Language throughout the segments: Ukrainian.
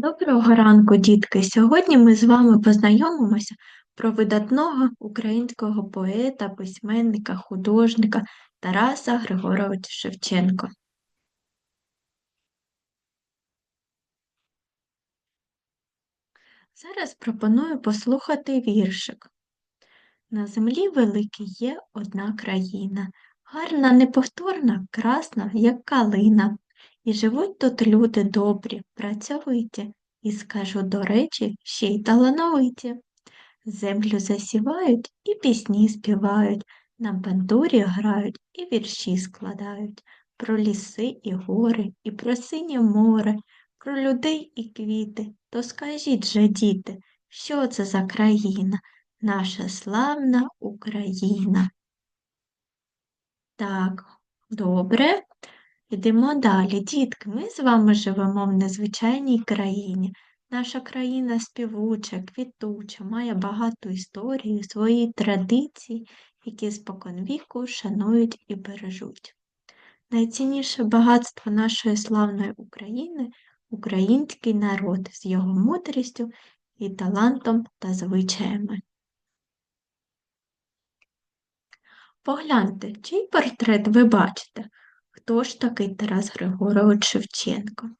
Доброго ранку, дітки! Сьогодні ми з вами познайомимося про видатного українського поета, письменника, художника Тараса Григоровича Шевченка. Зараз пропоную послухати віршик. На землі великій є одна країна, гарна, неповторна, красна, як калина. І живуть тут люди добрі, працьовиті, і скажу, до речі, ще й талановиті. Землю засівають і пісні співають, на бандурі грають і вірші складають про ліси і гори, і про синє море, про людей і квіти. То скажіть же, діти, що це за країна? Наша славна Україна. Так, добре. Йдемо далі. Дітки, ми з вами живемо в незвичайній країні. Наша країна співуча, квітуча, має багату історію, свої традиції, які споконвіку шанують і бережуть. Найцінніше багатство нашої славної України український народ з його мудрістю і талантом та звичаями. Погляньте, чий портрет ви бачите? Хто ж такий Тарас Григорович Шевченко?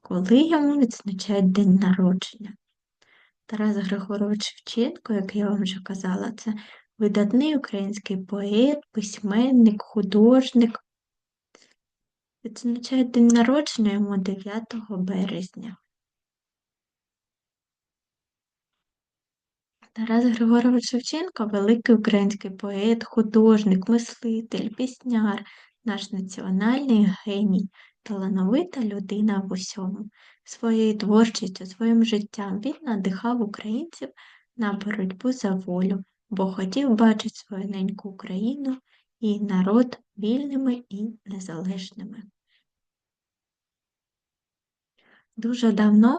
Коли йому відзначають день народження? Тарас Григорович Шевченко, як я вам вже казала, це видатний український поет, письменник, художник. Відзначають день народження йому 9 березня. Тарас Григорович Шевченко великий український поет, художник, мислитель, пісняр, наш національний геній, талановита людина в усьому. Своєю творчістю, своїм життям він надихав українців на боротьбу за волю, бо хотів бачити свою неньку Україну і народ вільними і незалежними. Дуже давно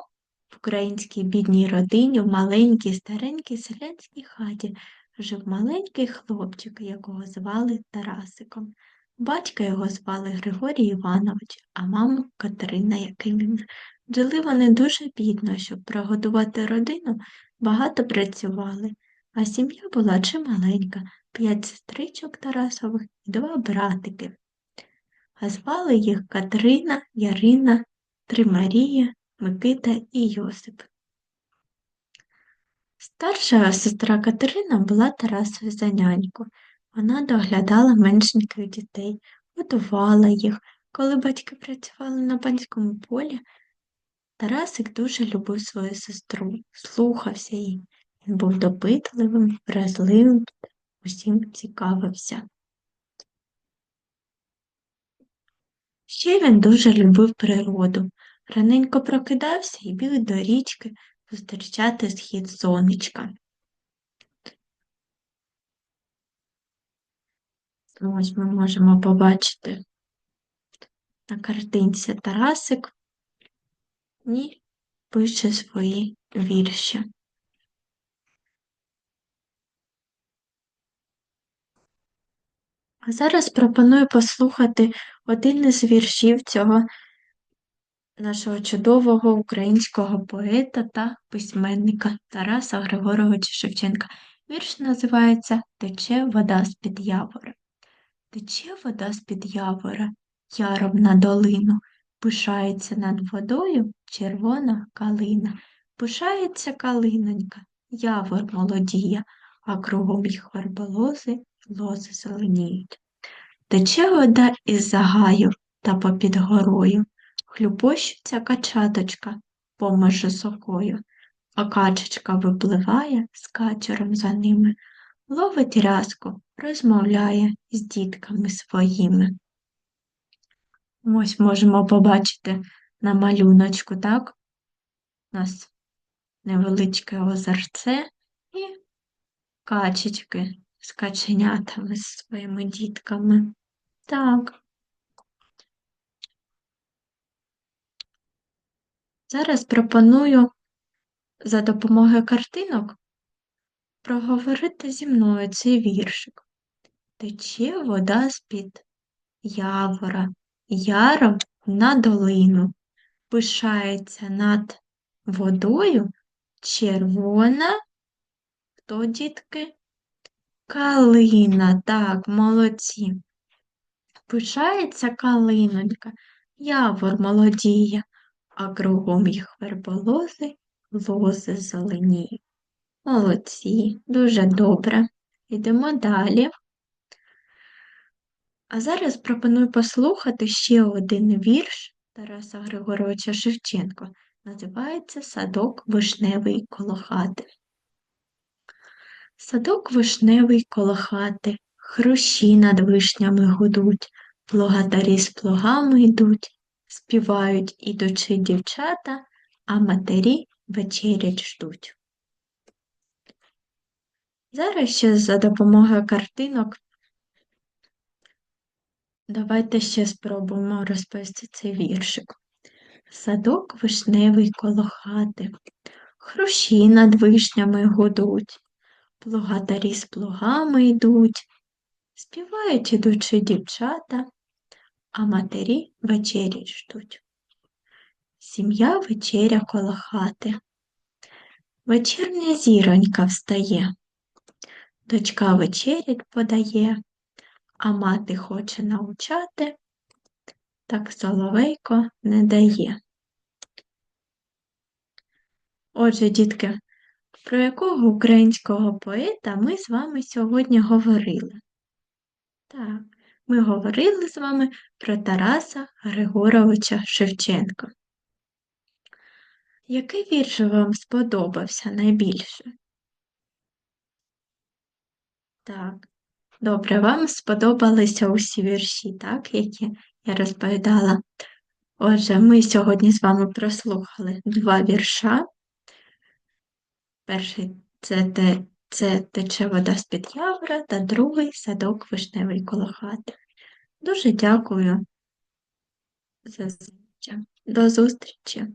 в українській бідній родині, в маленькій старенькій селянській хаті жив маленький хлопчик, якого звали Тарасиком. Батька його звали Григорій Іванович, а маму Катерина Якимівна. Жили вони дуже бідно, щоб прогодувати родину, багато працювали, а сім'я була чималенька, п'ять сестричок Тарасових і два братики. А звали їх Катерина, Ярина, Три Марія, Микита і Йосип. Старша сестра Катерина була Тарасові за няньку. Вона доглядала меншеньких дітей, годувала їх. Коли батьки працювали на панському полі, Тарасик дуже любив свою сестру, слухався її. Він був допитливим, вразливим, усім цікавився. Ще він дуже любив природу. Раненько прокидався і біг до річки зустрічати схід сонечка. Ось ми можемо побачити на картинці Тарасик і пише свої вірші. А зараз пропоную послухати один із віршів цього нашого чудового українського поета та письменника Тараса Григоровича Шевченка. Вірш називається Тече вода з-під явора. Тече вода з-під явора, яром на долину, пишається над водою червона калина. Пишається калинонька, явор молодіє, а кругом їх верболози, лози зеленіють. Тече вода із загаю та попід горою, хлюпощиться качаточка поміж сокою, а качечка випливає з качером за ними, ловить рязку, розмовляє з дітками своїми. Ось можемо побачити на малюночку, так? У нас невеличке озерце і качечки з каченятами з своїми дітками. Так. Зараз пропоную за допомогою картинок проговорити зі мною цей віршик. Тече вода з-під явора, яром на долину, пишається над водою червона, хто, дітки? Калина, так, молодці. Пишається калинонька, явор молодіє, а кругом їх верболози, лози зеленіють. Молодці, дуже добре. Йдемо далі. А зараз пропоную послухати ще один вірш Тараса Григоровича Шевченко. Називається Садок вишневий коло хати. Садок вишневий коло хати, хрущі над вишнями гудуть, плугатарі з плугами йдуть, співають ідучи дівчата, а матері вечерять ждуть. Зараз ще за допомогою картинок давайте ще спробуємо розповісти цей віршик. Садок вишневий коло хати, хрущі над вишнями гудуть, плугатарі з плугами йдуть, співають ідучи дівчата, а матері вечері ждуть. Сім'я вечеря коло хати. Вечірня зіронька встає, дочка вечерять подає, а мати хоче научати, так соловейко не дає. Отже, дітки, про якого українського поета ми з вами сьогодні говорили? Так, ми говорили з вами про Тараса Григоровича Шевченка. Який вірш вам сподобався найбільше? Так, добре, вам сподобалися усі вірші, так, які я розповідала. Отже, ми сьогодні з вами прослухали два вірша. Перший це, те, це тече вода з-під явра, та другий садок вишневий коло хати. Дуже дякую за заняття. До зустрічі!